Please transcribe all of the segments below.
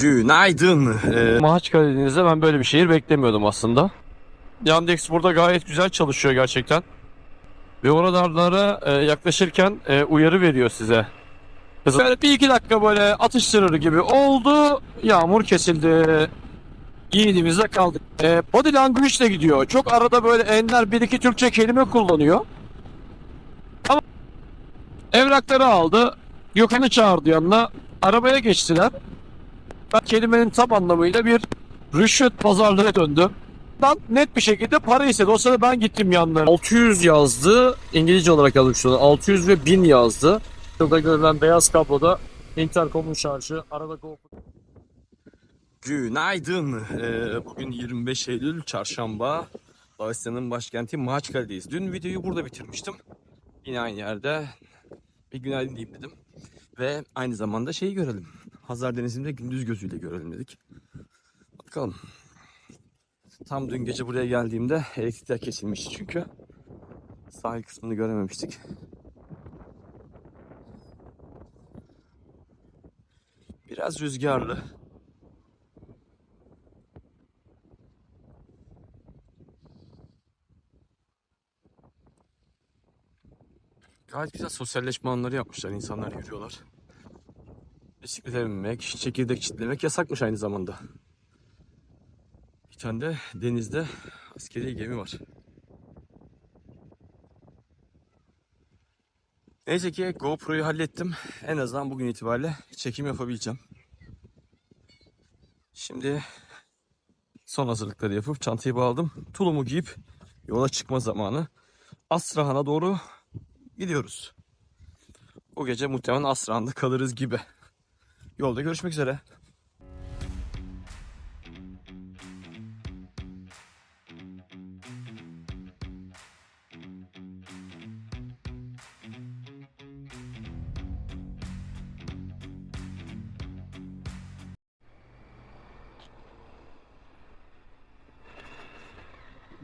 Günaydın. Ee, Mahaç Karadeniz'de ben böyle bir şehir beklemiyordum aslında. Yandex burada gayet güzel çalışıyor gerçekten. Ve oralara e, yaklaşırken e, uyarı veriyor size. Böyle bir iki dakika böyle atıştırır gibi oldu. Yağmur kesildi. Yiğidimizde kaldık. E, body language de gidiyor. Çok arada böyle enler bir iki Türkçe kelime kullanıyor. Ama evrakları aldı. Gökhan'ı çağırdı yanına. Arabaya geçtiler. Ben kelimenin tam anlamıyla bir rüşvet pazarlığı döndü. Ben net bir şekilde para istedi. O sırada ben gittim yanlarına. 600 yazdı. İngilizce olarak yazmış onu. 600 ve 1000 yazdı. Şurada görülen beyaz kabloda interkomun şarjı, arada GoPro. günaydın. Ee, bugün 25 Eylül Çarşamba. Dağıstan'ın başkenti Mahaçkale'deyiz. Dün videoyu burada bitirmiştim. Yine aynı yerde bir günaydın diyeyim dedim. Ve aynı zamanda şeyi görelim. Hazar Denizi'nde gündüz gözüyle görelim dedik. Bakalım. Tam dün gece buraya geldiğimde elektrikler kesilmişti çünkü. Sahil kısmını görememiştik. Biraz rüzgarlı. Gayet güzel sosyalleşme alanları yapmışlar. İnsanlar yürüyorlar. Bisiklete binmek, çekirdek çitlemek yasakmış aynı zamanda. Bir tane de denizde askeri gemi var. Neyse ki GoPro'yu hallettim. En azından bugün itibariyle çekim yapabileceğim. Şimdi son hazırlıkları yapıp çantayı bağladım. Tulumu giyip yola çıkma zamanı. Asrahan'a doğru gidiyoruz. Bu gece muhtemelen Asrahan'da kalırız gibi. Yolda görüşmek üzere.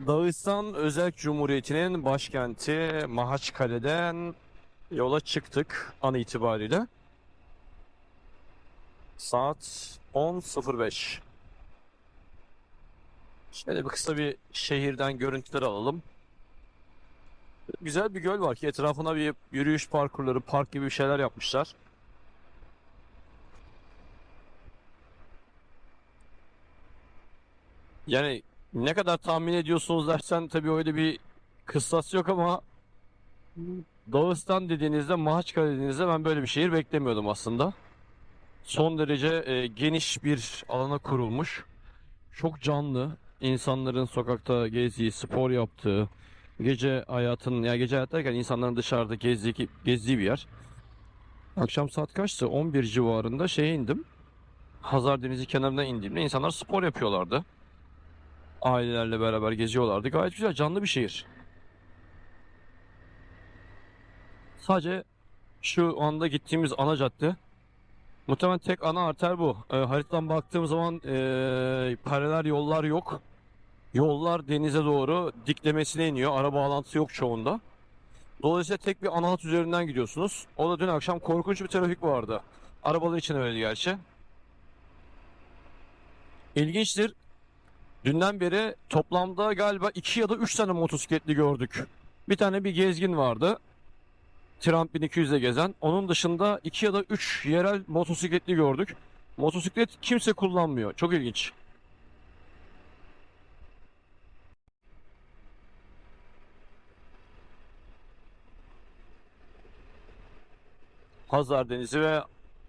Dağıstan Özerk Cumhuriyeti'nin başkenti Mahaçkale'den yola çıktık an itibariyle. Saat 10.05. Şöyle bir kısa bir şehirden görüntüler alalım. Güzel bir göl var ki etrafına bir yürüyüş parkurları, park gibi bir şeyler yapmışlar. Yani ne kadar tahmin ediyorsunuz dersen tabii öyle bir kıstas yok ama Dağıstan dediğinizde, Mahaçkale dediğinizde ben böyle bir şehir beklemiyordum aslında. Son derece e, geniş bir alana kurulmuş. Çok canlı. insanların sokakta gezdiği, spor yaptığı, gece hayatının, ya gece hayat derken insanların dışarıda gezdiği, gezdiği bir yer. Akşam saat kaçtı? 11 civarında şeye indim. Hazar Denizi kenarına indiğimde insanlar spor yapıyorlardı ailelerle beraber geziyorlardı. Gayet güzel, canlı bir şehir. Sadece şu anda gittiğimiz ana cadde. Muhtemelen tek ana arter bu. E, haritadan baktığım zaman e, paralel yollar yok. Yollar denize doğru diklemesine iniyor. Ara bağlantısı yok çoğunda. Dolayısıyla tek bir ana hat üzerinden gidiyorsunuz. O da dün akşam korkunç bir trafik vardı. Arabalar için öyle gerçi. İlginçtir. Dünden beri toplamda galiba 2 ya da 3 tane motosikletli gördük. Bir tane bir gezgin vardı. Trump 1200'de gezen. Onun dışında 2 ya da 3 yerel motosikletli gördük. Motosiklet kimse kullanmıyor. Çok ilginç. Hazar Denizi ve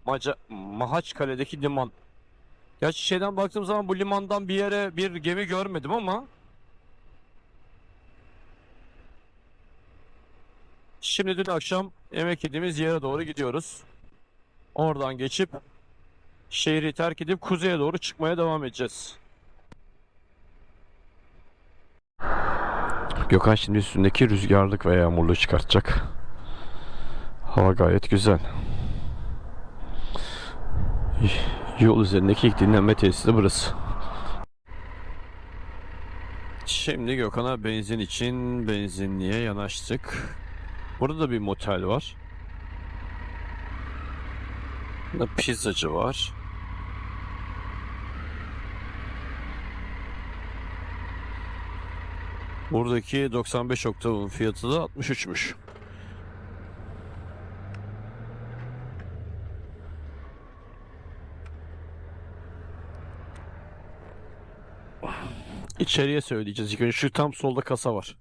Maca Mahaçkale'deki liman. Gerçi şeyden baktığım zaman bu limandan bir yere bir gemi görmedim ama Şimdi dün akşam yemek yediğimiz yere doğru gidiyoruz. Oradan geçip şehri terk edip kuzeye doğru çıkmaya devam edeceğiz. Gökhan şimdi üstündeki rüzgarlık ve yağmurluğu çıkartacak. Hava gayet güzel. Yol üzerindeki ilk dinlenme tesisi de burası. Şimdi Gökhan'a benzin için benzinliğe yanaştık. Burada da bir motel var. Burada pizzacı var. Buradaki 95 oktavın fiyatı da 63'müş. İçeriye söyleyeceğiz. İlk önce şu tam solda kasa var.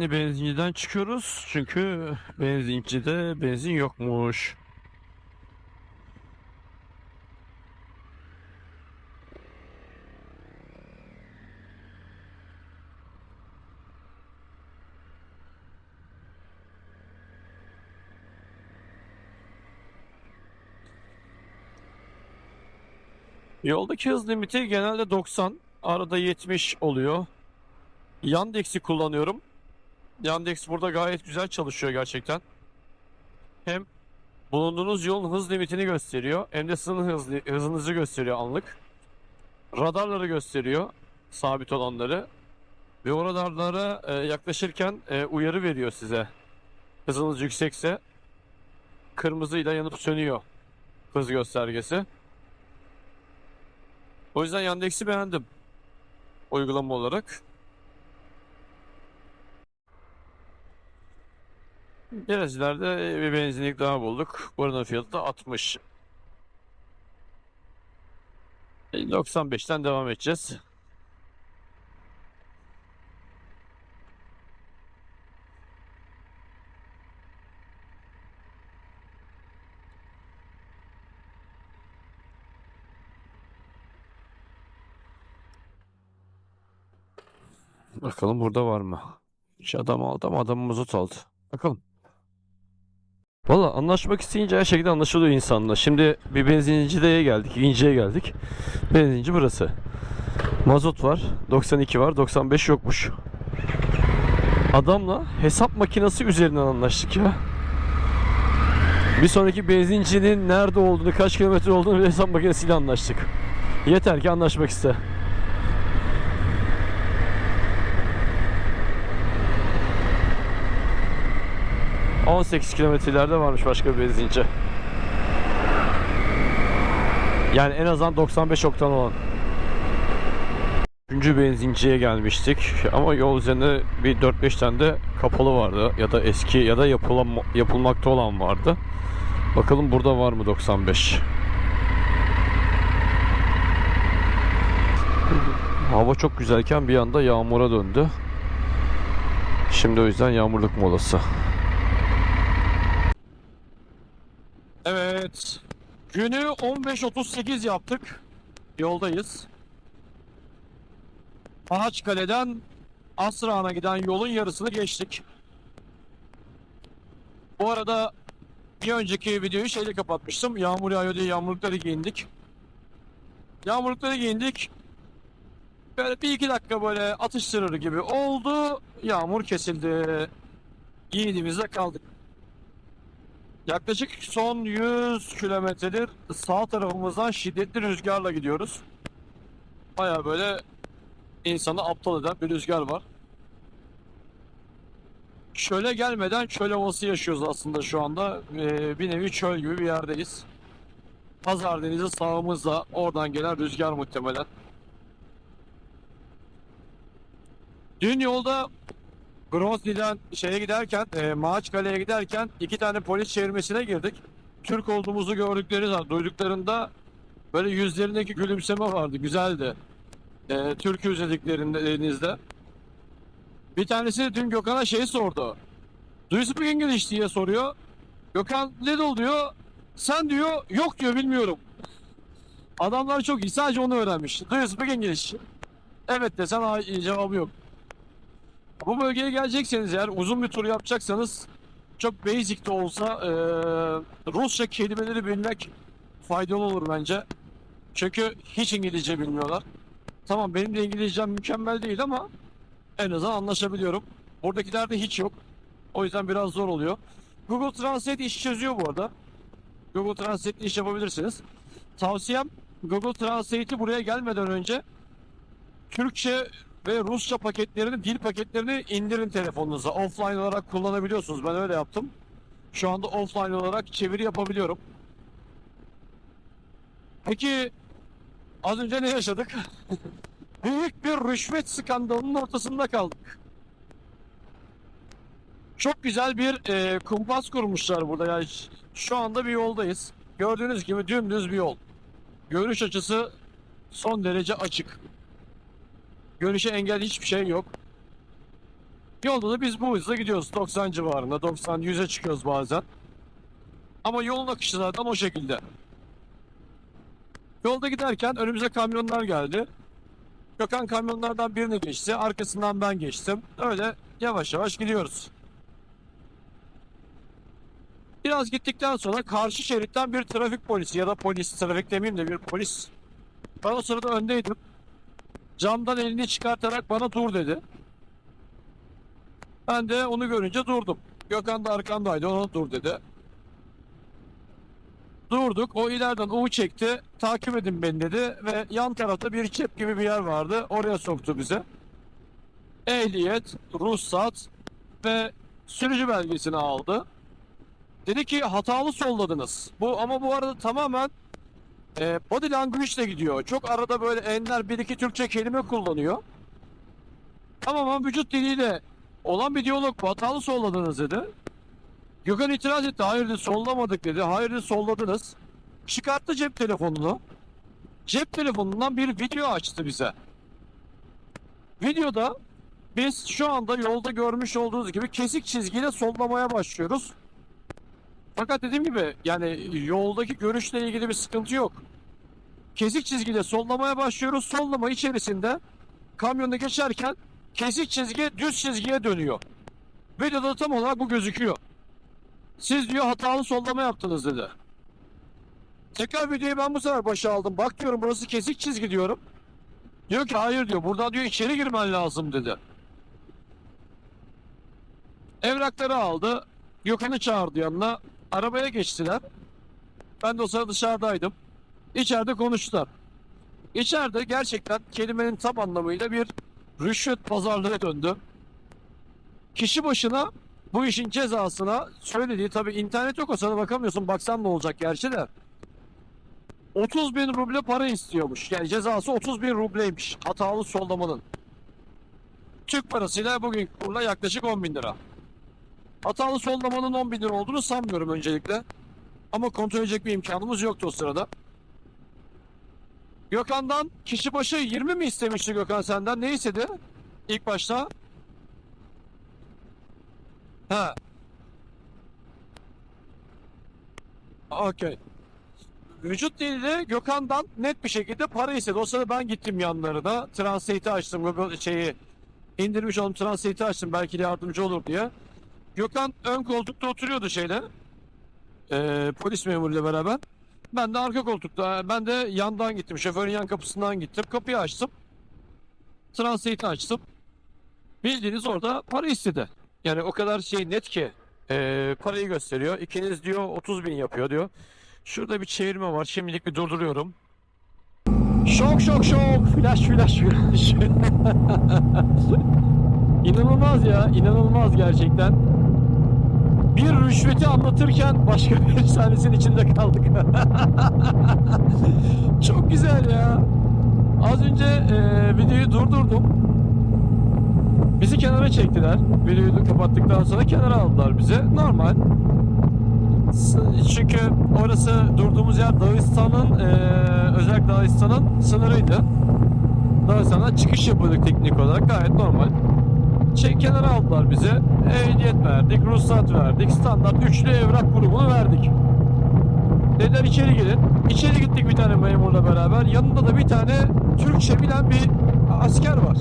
Benzinciden çıkıyoruz. Çünkü benzincide benzin yokmuş. Yoldaki hız limiti genelde 90. Arada 70 oluyor. Yandex'i kullanıyorum. Yandex burada gayet güzel çalışıyor gerçekten. Hem bulunduğunuz yolun hız limitini gösteriyor. Hem de sınır hız, hızınızı gösteriyor anlık. Radarları gösteriyor. Sabit olanları. Ve o radarlara e, yaklaşırken e, uyarı veriyor size. Hızınız yüksekse kırmızıyla yanıp sönüyor hız göstergesi. O yüzden Yandex'i beğendim. Uygulama olarak. Biraz ileride bir benzinlik daha bulduk. Buranın fiyatı da 60. E, 95'ten devam edeceğiz. Bakalım burada var mı? Şu adam aldı ama adam mazot aldı. Bakalım. Valla anlaşmak isteyince her şekilde anlaşılıyor insanla. Şimdi bir benzincide geldik, ikinciye geldik. Benzinci burası. Mazot var, 92 var, 95 yokmuş. Adamla hesap makinesi üzerinden anlaştık ya. Bir sonraki benzincinin nerede olduğunu, kaç kilometre olduğunu hesap makinesiyle anlaştık. Yeter ki anlaşmak iste. ...18 kilometre ileride varmış başka bir benzinci. Yani en azından 95 oktan olan. Üçüncü benzinciye gelmiştik ama yol üzerinde bir 4-5 tane de kapalı vardı ya da eski ya da yapılan, yapılmakta olan vardı. Bakalım burada var mı 95? Hava çok güzelken bir anda yağmura döndü. Şimdi o yüzden yağmurluk molası. Evet. Günü 15.38 yaptık. Yoldayız. Ağaçkale'den Asrağan'a giden yolun yarısını geçtik. Bu arada bir önceki videoyu şeyle kapatmıştım. Yağmur yağıyor diye yağmurlukları giyindik. Yağmurlukları giyindik. Böyle bir iki dakika böyle atıştırır gibi oldu. Yağmur kesildi. Giydiğimizde kaldık. Yaklaşık son 100 kilometredir sağ tarafımızdan şiddetli rüzgarla gidiyoruz. Baya böyle insanı aptal eden bir rüzgar var. Çöle gelmeden çöl havası yaşıyoruz aslında şu anda. Ee, bir nevi çöl gibi bir yerdeyiz. Pazar Denizi sağımızda oradan gelen rüzgar muhtemelen. Dün yolda Grozny'den şeye giderken, e, Maaçkale'ye giderken iki tane polis çevirmesine girdik. Türk olduğumuzu gördükleri zaman, duyduklarında böyle yüzlerindeki gülümseme vardı, güzeldi. E, Türk'üz dediklerinizde. Bir tanesi dün Gökhan'a şey sordu. Do you speak English diye soruyor. Gökhan Lidl diyor. Sen diyor, yok diyor bilmiyorum. Adamlar çok iyi, sadece onu öğrenmiş. Do you speak English? Evet hayır, cevabı yok. Bu bölgeye gelecekseniz eğer uzun bir tur yapacaksanız çok basic de olsa eee, Rusça kelimeleri bilmek faydalı olur bence. Çünkü hiç İngilizce bilmiyorlar. Tamam benim de İngilizcem mükemmel değil ama en azından anlaşabiliyorum. Buradakilerde hiç yok. O yüzden biraz zor oluyor. Google Translate iş çözüyor bu arada. Google Translate iş yapabilirsiniz. Tavsiyem Google Translate'i buraya gelmeden önce Türkçe ve Rusça paketlerini, dil paketlerini indirin telefonunuza. Offline olarak kullanabiliyorsunuz. Ben öyle yaptım. Şu anda offline olarak çeviri yapabiliyorum. Peki az önce ne yaşadık? büyük bir rüşvet skandalının ortasında kaldık. Çok güzel bir e, kumpas kurmuşlar burada. Yani şu anda bir yoldayız. Gördüğünüz gibi dümdüz bir yol. Görüş açısı son derece açık. Görüşe engel hiçbir şey yok. Yolda da biz bu hızla gidiyoruz. 90 civarında, 90 100'e çıkıyoruz bazen. Ama yolun akışı zaten o şekilde. Yolda giderken önümüze kamyonlar geldi. Gökhan kamyonlardan birini geçti. Arkasından ben geçtim. Öyle yavaş yavaş gidiyoruz. Biraz gittikten sonra karşı şeritten bir trafik polisi ya da polis, trafik demeyeyim de bir polis. Ben o sırada öndeydim. Camdan elini çıkartarak bana dur dedi. Ben de onu görünce durdum. Gökhan da arkamdaydı ona dur dedi. Durduk. O ileriden U çekti. Takip edin beni dedi ve yan tarafta bir çep gibi bir yer vardı. Oraya soktu bize. Ehliyet, ruhsat ve sürücü belgesini aldı. Dedi ki hatalı solladınız. Bu ama bu arada tamamen e, body language ile gidiyor. Çok arada böyle ender bir iki Türkçe kelime kullanıyor. Tamamen vücut diliyle olan bir diyalog bu. Hatalı solladınız dedi. Gökhan itiraz etti. Hayır dedi sollamadık dedi. Hayır dedi solladınız. Çıkarttı cep telefonunu. Cep telefonundan bir video açtı bize. Videoda biz şu anda yolda görmüş olduğunuz gibi kesik çizgiyle sollamaya başlıyoruz. Fakat dediğim gibi yani yoldaki görüşle ilgili bir sıkıntı yok. Kesik çizgiyle sollamaya başlıyoruz. Sollama içerisinde kamyonda geçerken kesik çizgi düz çizgiye dönüyor. Videoda tam olarak bu gözüküyor. Siz diyor hatalı sollama yaptınız dedi. Tekrar videoyu ben bu sefer başa aldım. Bak diyorum burası kesik çizgi diyorum. Diyor ki hayır diyor buradan diyor içeri girmen lazım dedi. Evrakları aldı. Gökhan'ı çağırdı yanına. Arabaya geçtiler. Ben de o sırada dışarıdaydım. İçeride konuştular. İçeride gerçekten kelimenin tam anlamıyla bir rüşvet pazarlığı döndü. Kişi başına bu işin cezasına söylediği tabi internet yok o sana bakamıyorsun baksan ne olacak gerçi de 30 bin ruble para istiyormuş. Yani cezası 30 bin rubleymiş hatalı sollamanın. Türk parasıyla bugün kurla yaklaşık 10 bin lira. Hatalı sollamanın 10 bin lira olduğunu sanmıyorum öncelikle. Ama kontrol edecek bir imkanımız yoktu o sırada. Gökhan'dan kişi başı 20 mi istemişti Gökhan senden? Ne istedi? İlk başta. Ha. Okey. Vücut diliyle Gökhan'dan net bir şekilde para istedi. O sırada ben gittim yanlarına. Translate'i açtım. Şeyi indirmiş oldum. Translate'i açtım. Belki yardımcı olur diye. Gökhan ön koltukta oturuyordu şeyle. Ee, polis memuruyla beraber. Ben de arka koltukta. Ben de yandan gittim. Şoförün yan kapısından gittim. Kapıyı açtım. Translate'i açtım. Bildiğiniz orada para istedi. Yani o kadar şey net ki ee, parayı gösteriyor. İkiniz diyor 30 bin yapıyor diyor. Şurada bir çevirme var. Şimdilik bir durduruyorum. Şok şok şok. Flash flash flash. inanılmaz ya. inanılmaz gerçekten. Bir rüşveti anlatırken başka bir efsanesinin içinde kaldık. Çok güzel ya. Az önce e, videoyu durdurdum. Bizi kenara çektiler. Videoyu kapattıktan sonra kenara aldılar bizi. Normal. Çünkü orası durduğumuz yer Dağıstan'ın e, özellikle Dağıstan'ın sınırıydı. Dağıstan'a çıkış yapıyorduk teknik olarak gayet normal. Çek kenara aldılar bizi. Ehliyet verdik, ruhsat verdik, standart üçlü evrak grubunu verdik. Dediler içeri girin. İçeri gittik bir tane memurla beraber. Yanında da bir tane Türkçe bilen bir asker var.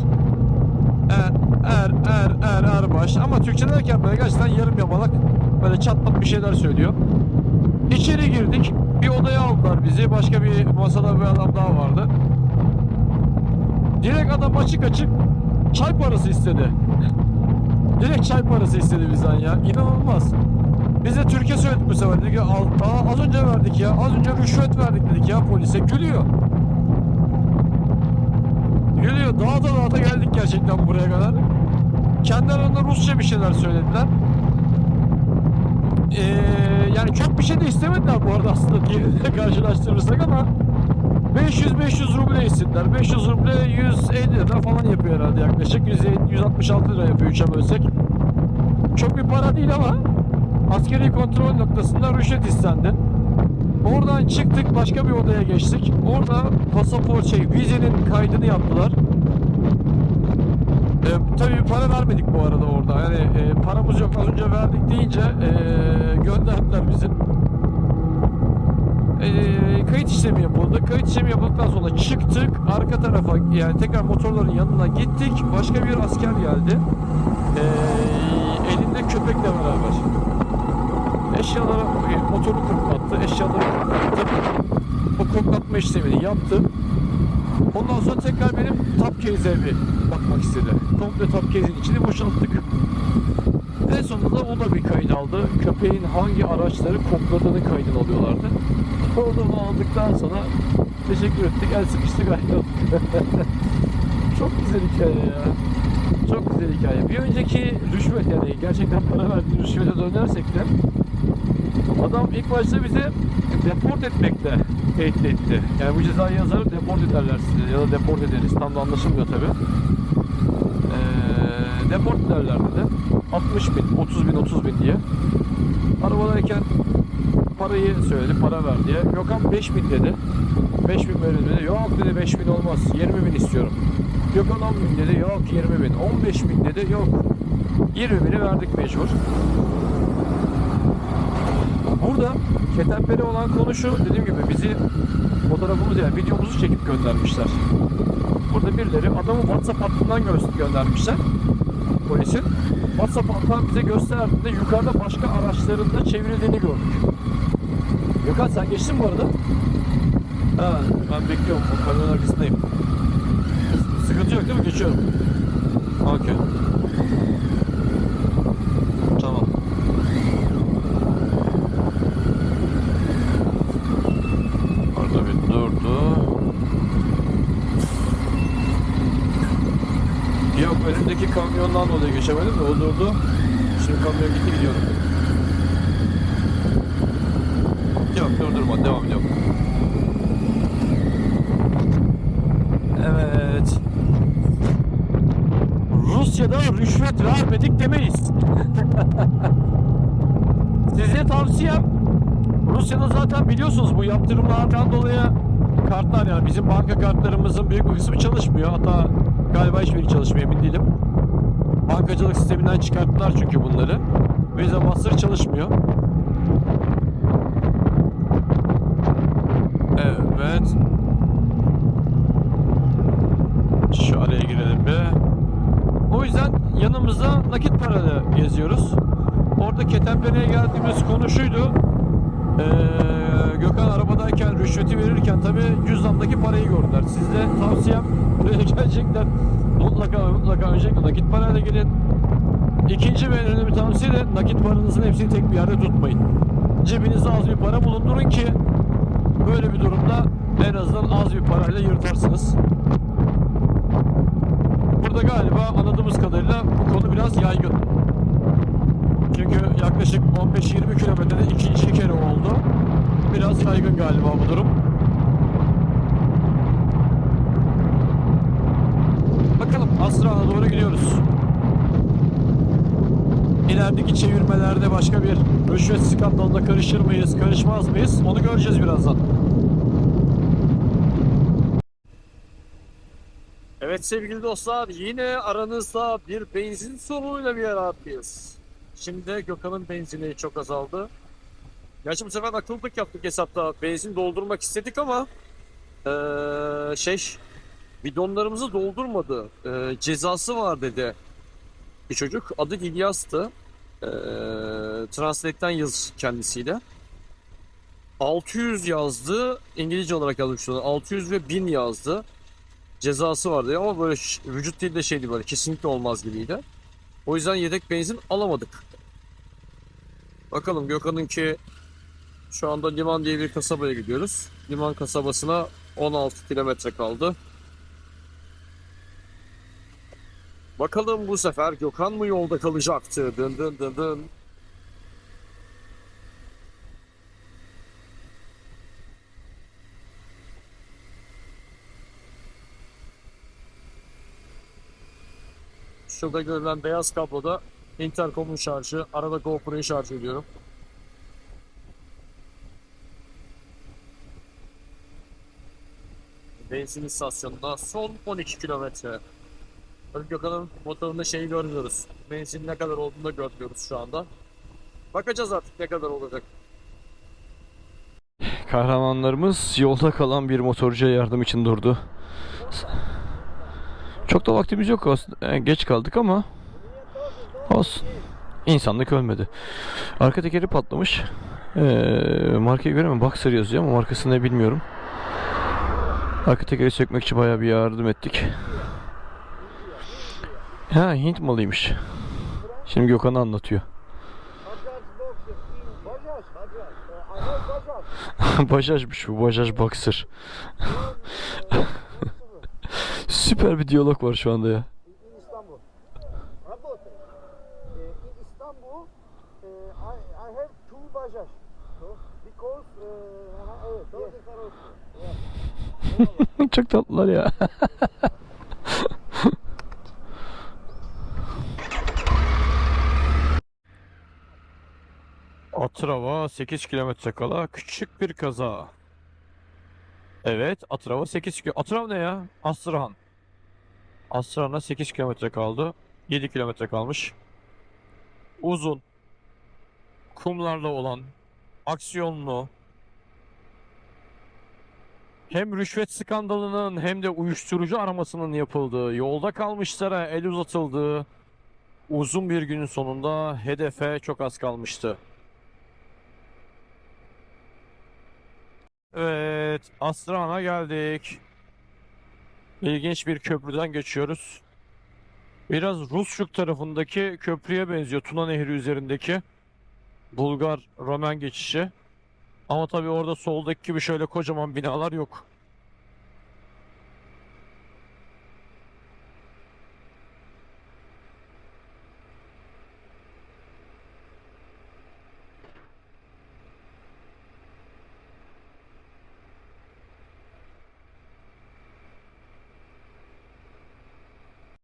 Er, er, er, er, erbaş. Ama Türkçe derken böyle gerçekten yarım yamalak böyle çatpat bir şeyler söylüyor. İçeri girdik. Bir odaya aldılar bizi. Başka bir masada bir adam daha vardı. Direkt adam açık açık çay parası istedi. Direkt çay parası istedi bizden ya. İnanılmaz. Biz de Türkiye söyledik bu sefer. Dedik ya "Al- aa, az önce verdik ya. Az önce rüşvet verdik dedik ya polise. Gülüyor. Gülüyor. Daha da daha da geldik gerçekten buraya kadar. Kendi aralarında Rusça bir şeyler söylediler. Ee, yani çok bir şey de istemediler bu arada aslında diye karşılaştırırsak ama 500-500 ruble istediler. 500 ruble 150 lira falan yapıyor herhalde yaklaşık. 150, 166 lira yapıyor 3'e bölsek. Çok bir para değil ama askeri kontrol noktasında rüşvet istendi. Oradan çıktık başka bir odaya geçtik. Orada pasaport şey vizenin kaydını yaptılar. E, tabii para vermedik bu arada orada. Yani e, paramız yok az önce verdik deyince e, gönderdiler bizi. E, kayıt işlemi yapıldı. Kayıt işlemi yapıldıktan sonra çıktık. Arka tarafa yani tekrar motorların yanına gittik. Başka bir asker geldi. E, elinde köpekle beraber. Eşyaları, e, motoru koklattı. Eşyaları koklattı. O koklatma işlemini yaptı. Ondan sonra tekrar benim top case'e bir bakmak istedi. Komple top case'in içini boşalttık. En sonunda o da bir kayıt aldı. Köpeğin hangi araçları kokladığını kaydını alıyorlardı. Onu aldıktan sonra teşekkür ettik. El sıkıştık ayrıldık. Çok güzel hikaye ya. Çok güzel hikaye. Bir önceki rüşvet yani gerçekten para verdiği rüşvete dönersek de adam ilk başta bize deport etmekle tehdit etti. Yani bu cezayı yazarı deport ederler size ya da deport ederiz. Tam da anlaşılmıyor tabi. Ee, deport ederler dedi. 60 bin, 30 bin, 30 bin diye. Arabadayken parayı söyledi, para ver diye. Gökhan 5 bin dedi. 5 bin verin dedi. Yok dedi 5 bin olmaz. 20 bin istiyorum. Gökhan 10 bin dedi. Yok 20 bin. 15 bin dedi. Yok. 20 bini verdik mecbur. Burada ketemperi olan konu şu. Dediğim gibi bizi fotoğrafımızı yani videomuzu çekip göndermişler. Burada birileri adamı WhatsApp hattından gö- göndermişler. Polisin. WhatsApp hattından bize gösterdiğinde yukarıda başka araçların da çevrildiğini gördük. Gökhan sen geçtin bu arada? Ha, ben bekliyorum. Bu arkasındayım. Sıkıntı yok değil mi? Geçiyorum. Okey. Tamam. Orada bir durdu. Yok önümdeki kamyondan dolayı geçemedim de o durdu. Şimdi kamyon gitti gidiyorum. Yok durdurma devam ediyorum. Evet. Rusya'da rüşvet vermedik demeyiz. Size tavsiyem Rusya'da zaten biliyorsunuz bu yaptırımlardan dolayı kartlar yani bizim banka kartlarımızın büyük bir kısmı çalışmıyor. Hatta galiba hiçbiri çalışmıyor emin değilim. Bankacılık sisteminden çıkarttılar çünkü bunları. Visa Master çalışmıyor. Evet. Şu araya girelim bir. O yüzden yanımızda nakit parayla geziyoruz. Orada ketenpereye geldiğimiz konu şuydu. Ee, Gökhan arabadayken rüşveti verirken tabi cüzdandaki parayı gördüler. Sizde tavsiyem buraya gelecekler. Mutlaka mutlaka öncelikle nakit parayla gelin. İkinci ve önemli tavsiye de nakit paranızın hepsini tek bir yerde tutmayın. Cebinizde az bir para bulundurun ki böyle bir durumda en azından az bir parayla yırtarsınız. Burada galiba anladığımız kadarıyla bu konu biraz yaygın. Çünkü yaklaşık 15-20 kilometrede ikinci kere oldu. Biraz yaygın galiba bu durum. Bakalım Aslan'a doğru gidiyoruz. İlerideki çevirmelerde başka bir rüşvet skandalına karışır mıyız, karışmaz mıyız? Onu göreceğiz birazdan. Evet sevgili dostlar yine aranızda bir benzin sorunuyla bir aradayız. Şimdi Gökhan'ın benzini çok azaldı. Gerçi bu sefer akıllılık yaptık hesapta. Benzin doldurmak istedik ama eee, şey bidonlarımızı doldurmadı. Eee, cezası var dedi bir çocuk. Adı İlyas'tı. Eee Translate'ten yaz kendisiyle. 600 yazdı. İngilizce olarak yazmış onu. 600 ve 1000 yazdı cezası vardı ama böyle vücut değil de şeydi böyle kesinlikle olmaz gibiydi. O yüzden yedek benzin alamadık. Bakalım Gökhan'ınki şu anda Liman diye bir kasabaya gidiyoruz. Liman kasabasına 16 kilometre kaldı. Bakalım bu sefer Gökhan mı yolda kalacaktı? Dın dın dın dın. Şurada görülen beyaz kabloda intercomun şarjı. Arada GoPro'yu şarj ediyorum. Benzin istasyonunda son 12 kilometre. Haluk Gökhan'ın motorunda şeyi görmüyoruz. Benzin ne kadar olduğunu da görmüyoruz şu anda. Bakacağız artık ne kadar olacak. Kahramanlarımız yolda kalan bir motorcuya yardım için durdu. Çok da vaktimiz yok aslında. Yani geç kaldık ama olsun. İnsanlık ölmedi. Arka tekeri patlamış. Ee, markayı göremem. Boxer yazıyor ama markasını ne bilmiyorum. Arka tekeri sökmek için bayağı bir yardım ettik. Ha Hint malıymış. Şimdi Gökhan anlatıyor. Bajajmış bu. Bajaj Boxer. Süper bir diyalog var şu anda ya. in Istanbul. Работает. Uh, in Istanbul, uh, I, I have two Bajaj. Because, uh, evet, yes. Çok tatlılar ya. Atrava 8 kilometre kala küçük bir kaza. Evet, Atrava 8 kilometre. Atrav ne ya? Asrahan. Asrahan'a 8 kilometre kaldı. 7 kilometre kalmış. Uzun. Kumlarla olan. Aksiyonlu. Hem rüşvet skandalının hem de uyuşturucu aramasının yapıldığı, yolda kalmışlara el uzatıldığı uzun bir günün sonunda hedefe çok az kalmıştı. Evet, Astrahan'a geldik. İlginç bir köprüden geçiyoruz. Biraz Rusçuk tarafındaki köprüye benziyor. Tuna Nehri üzerindeki Bulgar Romen geçişi. Ama tabii orada soldaki gibi şöyle kocaman binalar yok.